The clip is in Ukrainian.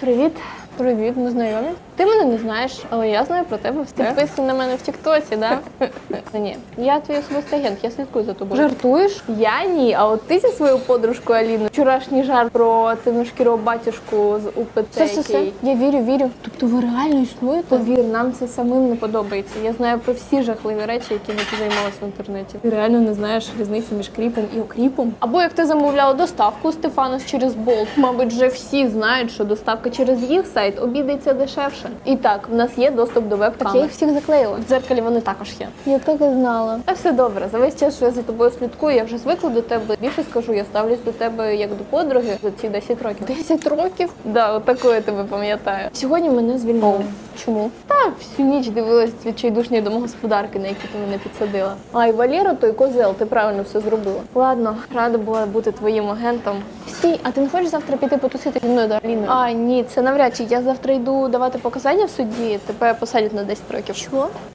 Привіт. Привіт, ми знайомі. Ти мене не знаєш, але я знаю про тебе все. Підписаний на мене в Тіктосі, да? Та ні, я твій особистий агент, я слідкую за тобою. Жартуєш? Я ні, а от ти зі своєю подружкою Аліною. Вчорашній жарт про темношкірого батюшку з УПЦ. Все, все, все. який- Я вірю, вірю. Тобто ви реально існуєте? Повір, нам це самим не подобається. Я знаю про всі жахливі речі, якими ти займалась в інтернеті. Ти реально не знаєш різниці між кріпом і окріпом. Або як ти замовляла доставку Стефанос через Болт. Мабуть, вже всі знають, що доставка через їх сайт обійдеться дешевше. І так, в нас є доступ до Так я веб-камер. їх всіх заклеїла. В дзеркалі вони також є. Я так і знала. Та все добре. За весь час, що я за тобою слідкую, я вже звикла до тебе. Більше скажу, я ставлюсь до тебе як до подруги за ці 10 років. 10 років. Да, отакою я тебе пам'ятаю. Сьогодні мене звільнили. Чому? Та всю ніч дивилась відчайдушні домогосподарки, на які ти мене підсадила. А і Валєра, той козел, ти правильно все зробила. Ладно, рада була бути твоїм агентом. Стій, а ти не хочеш завтра піти потусити зі мною до Аліною? А, ні, це навряд чи. Я завтра йду давати показання в суді, тебе посадять на 10 років. що?